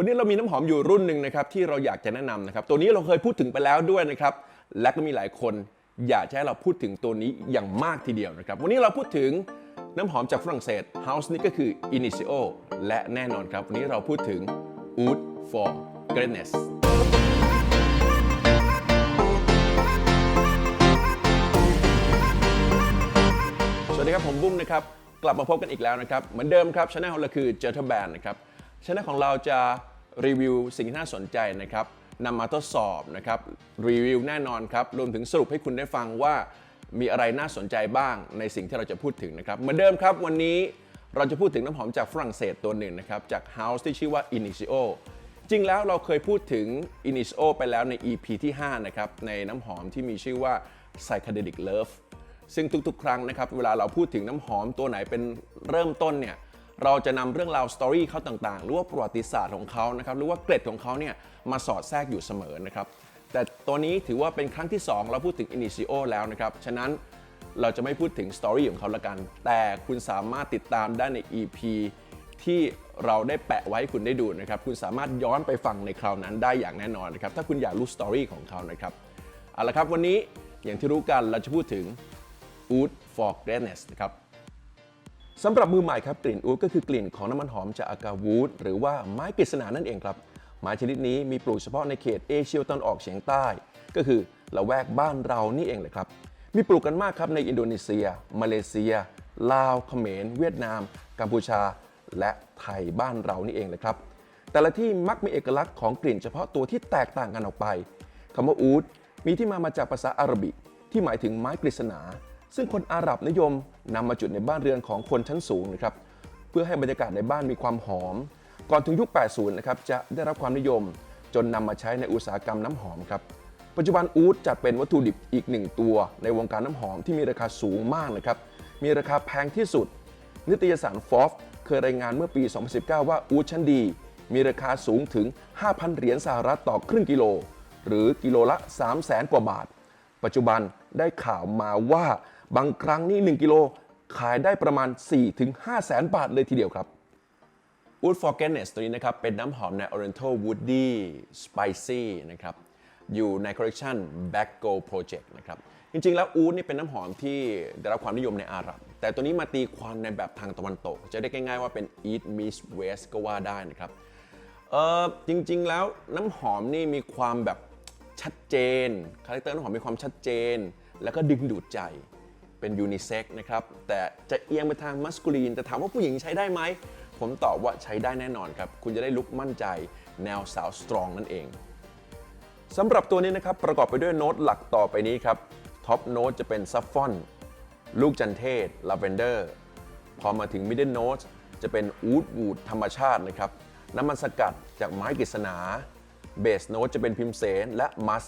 วันนี้เรามีน้ำหอมอยู่รุ่นหนึ่งนะครับที่เราอยากจะแนะนำนะครับตัวนี้เราเคยพูดถึงไปแล้วด้วยนะครับและก็มีหลายคนอยากให้เราพูดถึงตัวนี้อย่างมากทีเดียวนะครับวันนี้เราพูดถึงน้ำหอมจากฝรั่งเศส House นี่ก็คือ Initio และแน่นอนครับ วันนี้เราพูดถึง Oud for Greatness สวัสดีครับ ผมบุ้งนะครับ กลับมาพบกันอีกแล้วนะครับ เหมือนเดิมครับช anel เราคือ j e t t e r Band นะครับ ช anel ของเราจะรีวิวสิ่งที่น่าสนใจนะครับนำมาทดสอบนะครับรีวิวแน่นอนครับรวมถึงสรุปให้คุณได้ฟังว่ามีอะไรน่าสนใจบ้างในสิ่งที่เราจะพูดถึงนะครับเหมือนเดิมครับวันนี้เราจะพูดถึงน้ำหอมจากฝรั่งเศสตัวหนึ่งนะครับจาก House ที่ชื่อว่า Initio จริงแล้วเราเคยพูดถึง Initio ไปแล้วใน EP ที่ 5 นะครับในน้ำหอมที่มีชื่อว่า Psychedelic Love ซึ่งทุกๆ ครั้งนะครับเวลาเราพูดถึงน้ำหอมตัวไหนเป็นเริ่มต้นเนี่ย เราจะนำเรื่องราวสตอรี่เขาต่างๆ หรือว่าประวัติศาสตร์ของเขานะครับหรือว่าเกร็ดของเขาเนี่ยมาสอดแทรกอยู่เสมอนะครับแต่ตัวนี้ถือว่าเป็นครั้งที่ 2 เราพูดถึง Initio แล้วนะครับ ฉะนั้นเราจะไม่พูดถึงสตอรี่ของเขาละกัน แต่คุณสามารถติดตามได้ใน EP ที่เราได้แปะไว้ให้คุณได้ดูนะครับ คุณสามารถย้อนไปฟังในคราวนั้นได้อย่างแน่นอนนะครับ ถ้าคุณอยากรู้สตอรี่ของเขานะครับ เอาละครับวันนี้อย่างที่รู้กันเราจะพูดถึง Oud for Greatness นะครับ สำหรับมือใหม่ครับกลิ่นอูดก็คือกลิ่นของน้ำมันหอมจากอากาวูดหรือว่าไม้กฤษณานั่นเองครับ ไม้ชนิดนี้มีปลูกเฉพาะในเขตเอเชียตะวันออกเฉียงใต้ ก็คือละแวกบ้านเรานี่เองเลยครับ มีปลูกกันมากครับในอินโดนีเซีย มาเลเซีย ลาวเขมร เวียดนาม กัมพูชา และไทยบ้านเรานี่เองเลยครับ แต่ละที่มักมีเอกลักษณ์ของกลิ่นเฉพาะตัวที่แตกต่างกันออกไปคำว่าอูดมีที่มามาจากภาษาอาหรับิกที่หมายถึงไม้กฤษณา ซึ่งคนอาหรับนิยมนำมาจุดในบ้านเรือนของคนชั้นสูงนะครับเพื่อให้บรรยากาศในบ้านมีความหอม ก่อนถึงยุค 80 นะครับจะได้รับความนิยมจนนำมาใช้ในอุตสาหกรรมน้ำหอมครับปัจจุบันอูดจัดเป็นวัตถุดิบอีกหนึ่งตัว ในวงการน้ำหอมที่มีราคาสูงมากนะครับมีราคาแพงที่สุด นิตยสารฟอฟเคยรายงานเมื่อปี 2019 ว่าอูดชั้นดี มีราคาสูงถึง 5,000 เหรียญสหรัฐต่อครึ่งกิโล หรือกิโลละ 300,000กว่าบาท ปัจจุบันได้ข่าวมาว่า บางครั้งนี่1กิโลขายได้ประมาณ 4-5แสนบาทเลยทีเดียวครับ Wood for Guinness ตัวนี้นะครับ เป็นน้ำหอมใน Oriental Woody Spicy นะครับ อยู่ในคอลเล t ชัน Back Go Project นะครับ จริงๆ แล้วอูดนี่เป็นน้ำหอมที่ได้รับความนิยมในอาหรับ แต่ตัวนี้มาตีความในแบบทางตะวันตก จะได้ง่ายๆว่าเป็น East Meets West ก็ว่าได้นะครับ เออจริงๆ แล้วน้ำหอมนี่มีความแบบชัดเจน คาแรคเตอร์น้ำหอมมีความชัดเจน แล้วก็ดึงดูดใจ เป็นยูนิเซ็กนะครับ แต่จะเอียงไปทางมัสคูลีน แต่ถามว่าผู้หญิงใช้ได้ไหม ผมตอบว่าใช้ได้แน่นอนครับ คุณจะได้ลุกมั่นใจ แนวสาวสตรองนั่นเองสำหรับตัวนี้นะครับ ประกอบไปด้วยโน้ตหลักต่อไปนี้ครับ ท็อปโน้ตจะเป็นซัฟฟอน ลูกจันเทศ ลาเวนเดอร์ พอมาถึงมิดเดิลโน้ตจะเป็นอูดวูดธรรมชาตินะครับ น้ำมันสกัดจากไม้กฤษณา เบสโน้ตจะเป็นพิมเสนและมัส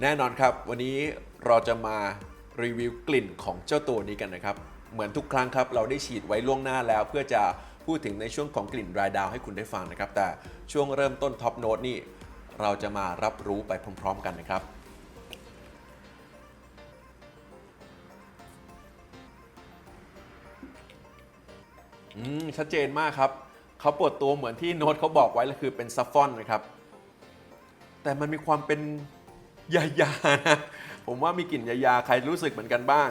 แน่นอนครับ วันนี้เราจะมา รีวิวกลิ่นของเจ้าตัวนี้กันนะครับ เหมือนทุกครั้งครับเราได้ฉีดไว้ล่วงหน้าแล้ว เพื่อจะพูดถึงในช่วงของกลิ่นรายดาวให้คุณได้ฟังนะครับ แต่ช่วงเริ่มต้นท็อปโน้ตนี่เราจะมารับรู้ไปพร้อม ๆ กันนะครับอืมชัดเจนมากครับเขาปวดตัวเหมือนที่โน้ตเขาบอกไว้เลยคือเป็นซัฟฟอนนะครับ แต่มันมีความเป็นยายานะ ผมว่ามีกลิ่นยายาใครรู้สึกเหมือนกันบ้าง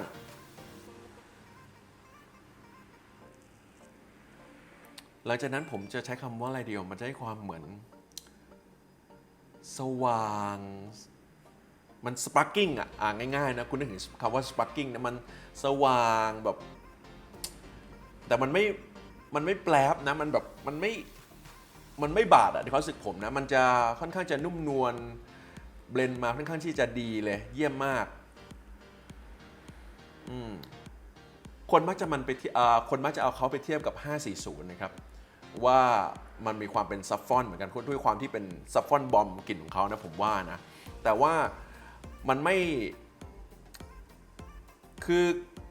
หลังจากนั้นผมจะใช้คำว่าอะไรเดียว มันจะให้ความเหมือน สว่าง มันสปาร์กิ้งอะอ่าง่ายๆนะคุณนึกถึงคำว่าสปาร์กิ้งนะมันสว่างแบบ แต่มันไม่ มันไม่แปลบนะ มันแบบ มันไม่ มันไม่บาดอะในความรู้สึกผมนะ มันจะค่อนข้างจะนุ่มนวล เบลนด์มาค่อนข้างที่จะดีเลย เยี่ยมมากอืมคนมักจะมันไปที่อ่าคนมักจะเอาเขาไปเทียบกับ 540 นะครับ ว่ามันมีความเป็นซัฟฟอนเหมือนกันด้วยความที่เป็นซัฟฟอนบอมกลิ่นของเขานะผมว่านะ แต่ว่ามันไม่ คือ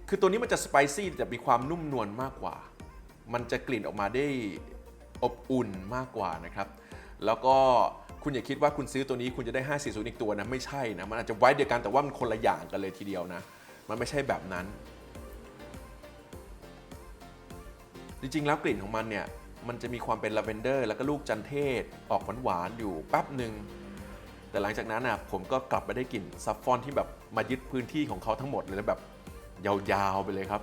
คือตัวนี้มันจะสไปซี่แต่มีความนุ่มนวลมากกว่า มันจะกลิ่นออกมาได้อบอุ่นมากกว่านะครับ แล้วก็ คุณอย่าคิดว่าคุณซื้อตัวนี้คุณจะได้ 540 อีกตัวนะ ไม่ใช่นะ มันอาจจะไว้เดียวกันแต่ว่ามันคนละอย่างกันเลยทีเดียวนะ มันไม่ใช่แบบนั้น จริงๆ แล้วกลิ่นของมันเนี่ย มันจะมีความเป็นลาเวนเดอร์แล้วก็ลูกจันเทศออกหวานๆ อยู่แป๊บหนึ่ง แต่หลังจากนั้นอะผมก็กลับไปได้กลิ่นซัฟฟอนที่แบบมายึดพื้นที่ของเขาทั้งหมดเลยแล้วแบบยาวๆไปเลยครับ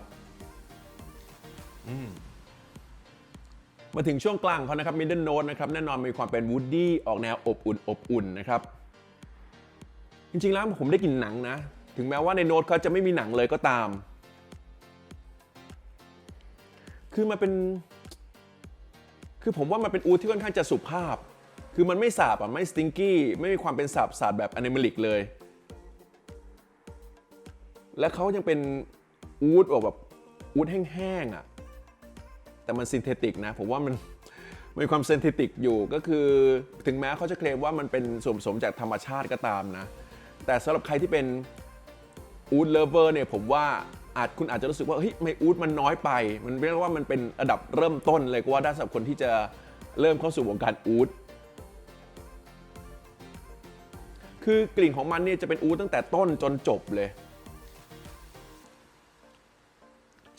อืม มาถึงช่วงกลางเขานะครับ middle note นะครับแน่นอนมีความเป็น woody ออกแนวอบอุ่นอบอุ่นนะครับ จริงๆแล้วผมได้กลิ่นหนังนะ ถึงแม้ว่าในโน้ตเขาจะไม่มีหนังเลยก็ตาม คือมันเป็น คือผมว่ามันเป็นอูดที่ค่อนข้างจะสุภาพ คือมันไม่สาบอะไม่สติงกี้ไม่มีความเป็นสาบสาดแบบอนิเมลิกเลย และเขายังเป็นอูดแบบอูดแห้งๆอะ แต่มันซินเทติกนะ ผมว่ามันมีความซินเทติกอยู่ก็คือ ถึงแม้เขาจะเคลมว่ามันเป็นส่วนผสมจากธรรมชาติก็ตามนะ แต่สำหรับใครที่เป็นอูดเลเวอร์เนี่ยผมว่าอาจคุณอาจจะรู้สึกว่าเฮ้ยไม่อูดมันน้อยไป มันเรียกว่ามันเป็นระดับเริ่มต้นเลยก็ว่าได้สำหรับคนที่จะเริ่มเข้าสู่วงการอูดคือกลิ่นของมันเนี่ยจะเป็นอูดตั้งแต่ต้นจนจบเลย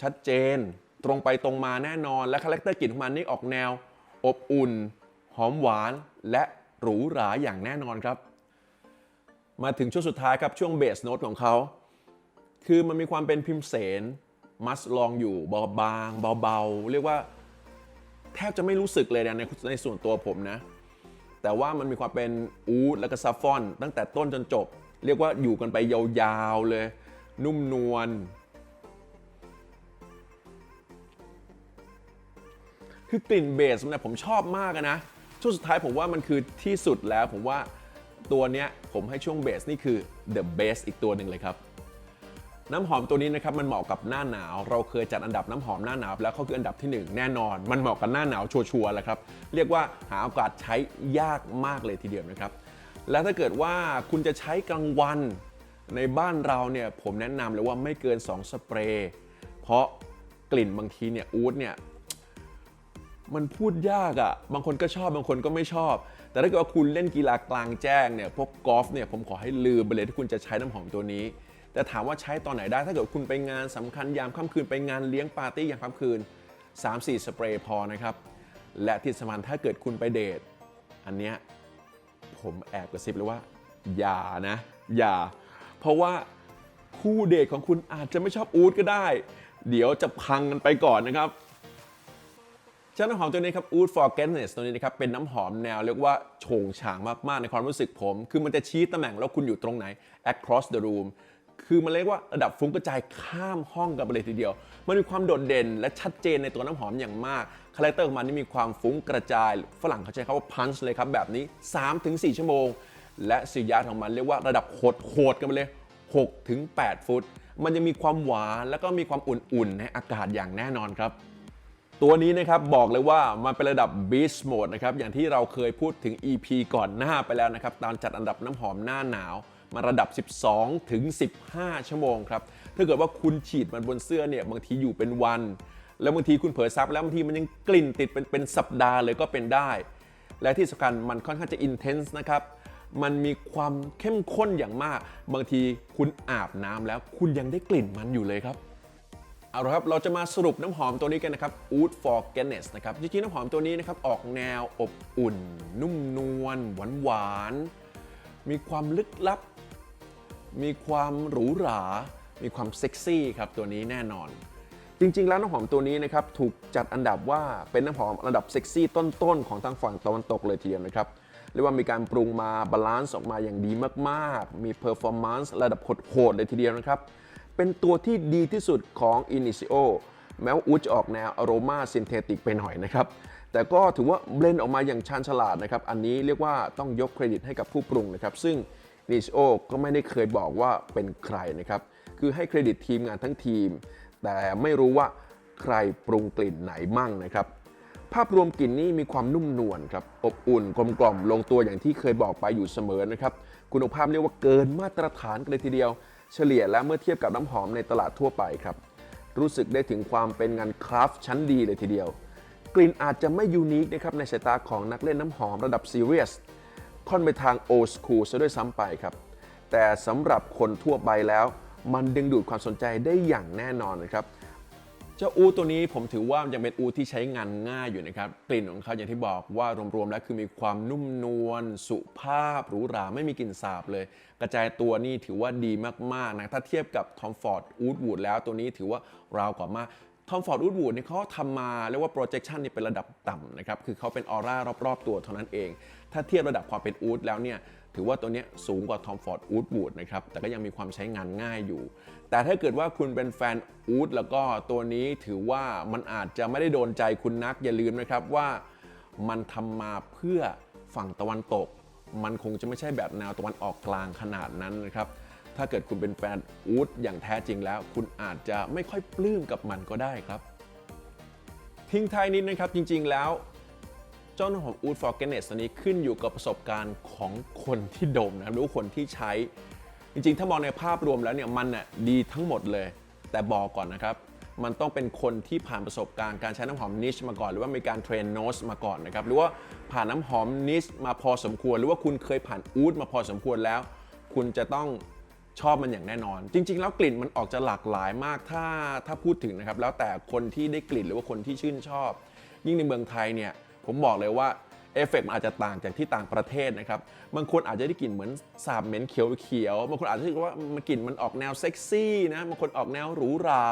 ชัดเจน ตรงไปตรงมาแน่นอน และคาแรคเตอร์กลิ่นของมันนี่ออกแนว อบอุ่น หอมหวาน และหรูหราอย่างแน่นอนครับ มาถึงช่วงสุดท้ายครับช่วงเบสโน้ตของเขา คือมันมีความเป็นพิมพ์เสนมัสลองอยู่เบาบางเบาๆ เรียกว่า แทบจะไม่รู้สึกเลยนะในในส่วนตัวผมนะ แต่ว่ามันมีความเป็นอูดและก็ซัฟฟอน ตั้งแต่ต้นจนจบ เรียกว่าอยู่กันไปยาวๆเลย นุ่มนวล คือกลิ่นเบสเนี่ยผมชอบมากนะ ช่วงสุดท้ายผมว่ามันคือที่สุดแล้วผมว่าตัวเนี้ยผมให้ช่วงเบสนี่คือ the best อีกตัวหนึ่งเลยครับ น้ำหอมตัวนี้นะครับมันเหมาะกับหน้าหนาว เราเคยจัดอันดับน้ำหอมหน้าหนาวแล้วเขาคืออันดับที่หนึ่งแน่นอน มันเหมาะกับหน้าหนาวชัวร์ๆแหล้วครับ เรียกว่าหาโอกาสใช้ยากมากเลยทีเดียวนะครับ แล้วถ้าเกิดว่าคุณจะใช้กลางวันในบ้านเราเนี่ยผมแนะนำเลยว่าไม่เกิน 2 สเปรย์เพราะกลิ่นบางทีเนี่ยอูดเนี่ย มันพูดยากอะ่ะ บางคนก็ชอบบางคนก็ไม่ชอบ แต่ถ้าเกิดว่าคุณเล่นกีฬากลางแจ้งเนี่ยพวกกอล์ฟเนี่ยผมขอให้ลืมไปเลยที่คุณจะใช้น้ำหอมตัวนี้ แต่ถามว่าใช้ตอนไหนได้ ถ้าเกิดคุณไปงานสำคัญยามค่ำคืนไปงานเลี้ยงปาร์ตี้ยามค่ำคืน 3-4 สเปรย์พอนะครับและที่สำคัญถ้าเกิดคุณไปเดทอันเนี้ยผมแอบกระซิบเลยว่า อย่านะอย่า เพราะว่าคู่เดทของคุณอาจจะไม่ชอบอูดก็ได้ เดี๋ยวจะพังกันไปก่อนนะครับ เจ้าน้ำหอมตัวนี้ครับ Oud for Guinness ตัวนี้นะครับเป็นน้ำหอมแนวเรียกว่าโฉงฉางมาก ๆ ในความรู้สึกผม คือมันจะชี้ตำแหน่งแล้วคุณอยู่ตรงไหน across the room คือมันเรียกว่าระดับฟุ้งกระจายข้ามห้องกันไปเลยทีเดียว มันมีความโดดเด่นและชัดเจนในตัวน้ำหอมอย่างมาก คาแรคเตอร์ของมันนี่มีความฟุ้งกระจาย ฝรั่งเขาใช้คำว่า punch เลยครับแบบนี้ 3-4 ชั่วโมง และสียาของมันเรียกว่าระดับโหดๆกันไปเลย 6-8 ฟุต มันยังมีความหวานแล้วก็มีความอุ่นๆในอากาศอย่างแน่นอนครับ ตัวนี้นะครับบอกเลยว่ามันเป็นระดับ Beast Mode นะครับอย่างที่เราเคยพูดถึง EP ก่อนหน้าไปแล้วนะครับตอนจัดอันดับน้ำหอมหน้าหนาว มาระดับ 12 ถึง 15 ชั่วโมงครับถ้าเกิดว่าคุณฉีดมันบนเสื้อเนี่ยบางทีอยู่เป็นวัน แล้วบางทีคุณเผลอซับแล้วบางทีมันยังกลิ่นติดเป็นเป็นสัปดาห์เลยก็เป็นได้ และที่สำคัญมันค่อนข้างจะ intense นะครับมันมีความเข้มข้นอย่างมาก บางทีคุณอาบน้ำแล้วคุณยังได้กลิ่นมันอยู่เลยครับ เอาละครับเราจะมาสรุปน้ำหอมตัวนี้กันนะครับ Oud for Guinness นะครับจริงๆน้ำหอมตัวนี้นะครับออกแนวอบอุ่น นุ่มนวลหวานหวานๆมีความลึกลับ มีความหรูหรา มีความเซ็กซี่ครับตัวนี้แน่นอน จริงๆ แล้วน้ำหอมตัวนี้นะครับถูกจัดอันดับว่าเป็นน้ำหอมระดับเซ็กซี่ต้นๆ ของทางฝั่งตะวันตกเลยทีเดียวนะครับเรียกว่ามีการปรุงมาบาลานซ์ออกมาอย่างดีมากๆ มีเพอร์ฟอร์แมนซ์ระดับโหดๆเลยทีเดียวนะครับ เป็นตัวที่ดีที่สุดของ Initio แม้ว่าอูดจะออกแนวอโรมาซินเทติกไปหน่อยนะครับ แต่ก็ถือว่าเบลนออกมาอย่างชาญฉลาดนะครับ อันนี้เรียกว่าต้องยกเครดิตให้กับผู้ปรุงนะครับ ซึ่ง Initio ก็ไม่ได้เคยบอกว่าเป็นใครนะครับ คือให้เครดิตทีมงานทั้งทีม แต่ไม่รู้ว่าใครปรุงกลิ่นไหนมั่งนะครับ ภาพรวมกลิ่นนี้มีความนุ่มนวลครับ อบอุ่นกลมกล่อมลงตัวอย่างที่เคยบอกไปอยู่เสมอนะครับ คุณภาพเรียกว่าเกินมาตรฐานกันเลยทีเดียว เฉลี่ยแล้วเมื่อเทียบกับน้ำหอมในตลาดทั่วไปครับ รู้สึกได้ถึงความเป็นงานคราฟชั้นดีเลยทีเดียว กลิ่นอาจจะไม่ยูนิคนะครับในสายตาของนักเล่นน้ำหอมระดับซีเรียสค่อนไปทางโอสคูลซะด้วยซ้ำไปครับ แต่สำหรับคนทั่วไปแล้ว มันดึงดูดความสนใจได้อย่างแน่นอนนะครับเจ้าอูตัวนี้ผมถือว่ายังเป็นอูที่ใช้งานง่ายอยู่นะครับ กลิ่นของเขาอย่างที่บอกว่ารวมๆแล้วคือมีความนุ่มนวลสุภาพหรูหราไม่มีกลิ่นสาบเลย กระจายตัวนี่ถือว่าดีมากๆนะถ้าเทียบกับ Tom Ford Woodwood แล้วตัวนี้ถือว่าราวกว่ามาก Tom Ford Woodwood เนี่ยเขาทำมาเรียกว่า projection นี่เป็นระดับต่ำนะครับ คือเขาเป็นออร่ารอบ ๆ ตัวเท่านั้นเอง ถ้าเทียบระดับความเป็นอูดแล้วเนี่ย ถือว่าตัวนี้สูงกว่า Tom Ford Woodwood นะครับ แต่ก็ยังมีความใช้งานง่ายอยู่ แต่ถ้าเกิดว่าคุณเป็นแฟนอูดแล้วก็ตัวนี้ถือว่ามันอาจจะไม่ได้โดนใจคุณนัก อย่าลืมนะครับว่ามันทำมาเพื่อฝั่งตะวันตก มันคงจะไม่ใช่แบบแนวตะวันออกกลางขนาดนั้นนะครับ ถ้าเกิดคุณเป็นแฟนอูดอย่างแท้จริงแล้ว คุณอาจจะไม่ค่อยปลื้มกับมันก็ได้ครับ ทิ้งท้ายนิดนะครับจริง ๆ แล้วเจ้าหน้าของ Oud for g e n e s ตัวนี้ขึ้นอยู่กับประสบการณ์ของคนที่ดมนะครับหรือคนที่ใช้ จริง ๆ ถ้ามองในภาพรวมแล้วเนี่ยมันน่ะดีทั้งหมดเลย แต่บอกก่อนนะครับมันต้องเป็นคนที่ผ่านประสบการณ์การใช้น้ำหอมนิชมาก่อน หรือว่ามีการเทรนโนสมาก่อนนะครับหรือว่าผ่านน้ำหอมนิชมาพอสมควร หรือว่าคุณเคยผ่านอูดมาพอสมควรแล้ว คุณจะต้อง ชอบมันอย่างแน่นอน จริง ๆ แล้วกลิ่นมันออกจะหลากหลายมากถ้าถ้าพูดถึงนะครับ แล้วแต่คนที่ได้กลิ่นหรือว่าคนที่ชื่นชอบ ยิ่งในเมืองไทยเนี่ยผมบอกเลยว่าเอฟเฟกต์มันอาจจะต่างจากที่ต่างประเทศนะครับบางคนอาจจะได้กลิ่นเหมือนสาบเหม็นเขียวๆบางคนอาจจะรู้ว่ามันกลิ่นมันออกแนวเซ็กซี่นะบางคนออกแนวหรูหรา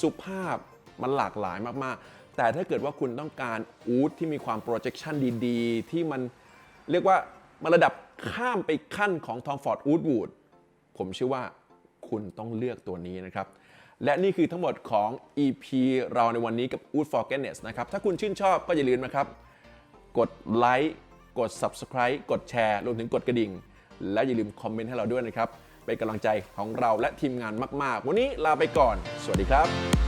สุภาพมันหลากหลายมากๆ แต่ถ้าเกิดว่าคุณต้องการอูดที่มีความ projection ดีๆ ที่มันเรียกว่ามันระดับข้ามไปขั้นของ Tom Ford Woodwood ผมเชื่อว่าคุณต้องเลือกตัวนี้นะครับ และนี่คือทั้งหมดของ EP เราในวันนี้กับ Wood for g e n e s นะครับ ถ้าคุณชื่นชอบก็อย่าลืมนะครับ กดไลค์กด Subscribe กดแชร์รวมถึงกดกระดิ่ง และอย่าลืมคอมเมนต์ให้เราด้วยนะครับ เป็นกำลังใจของเราและทีมงานมาก ๆ วันนี้ลาไปก่อน สวัสดีครับ